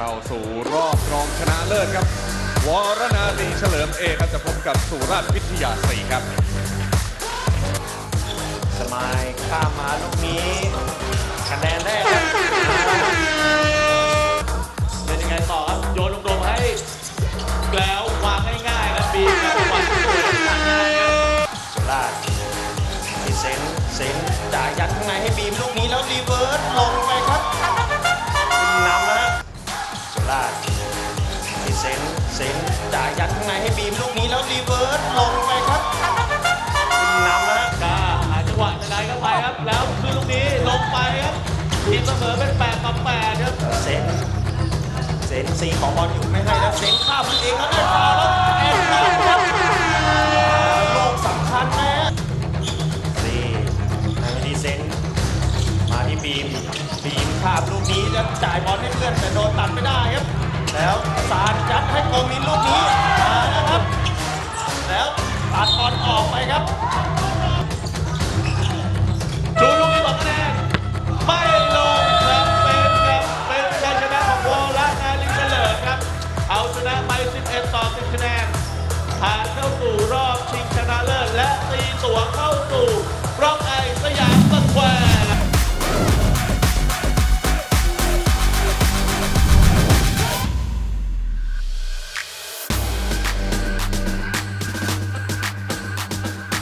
เข้าสู่รอบรองชนะเลิศครับ วรนาลีเฉลิมเอกครับจะพบกับสุราษฎร์วิทยาสีครับ สมายข้ามมาลูกนี้คะแนนแรกครับเป็นยังไงต่อครับโยนลงโดมให้แล้ววางง่ายๆครับบีครับวางง่ายๆสุราษฎร์มีเซนเซนจ่ายยัดข้างในให้บีมลูกนี้แล้วรีเวิร์ เซนเซนจ่ายยัดข้างในให้บีมลูกนี้แล้วรีเวิร์สลงไปครับนำนะฮะกล้าหาจังหวะจะได้ก็ไปครับ แล้วคือลูกนี้ลงไปครับทีมเสมอเป็น8ต่อ8ครับเซนเซนซีของบอลอยู่ไม่ให้แล้วเซนข้ามเองแล้วได้ฟาวล์แล้วแอนนาครับลูกสำคัญนะฮะซีให้มาที่เซนมาที่บีมบีมข้ามลูกนี้จะจ่ายบอลให้เพื่อนแต่โดนตัดไม่ได้ครับ แล้ว สารจัดให้นลูกนี้มานะครับ แล้วตัดบอลออกไปครับชูลูกนี้บอกคะแนนไม่ลงครับเป็นครับเป็นชัยชนะของวอลลัสนาลิเฉลิมครับ เอาชนะไป 11 ต่อ 10 คะแนนผ่านเข้าสู่รอบชิงชนะเลิศและตีตั๋วเข้าสู่รอบไอ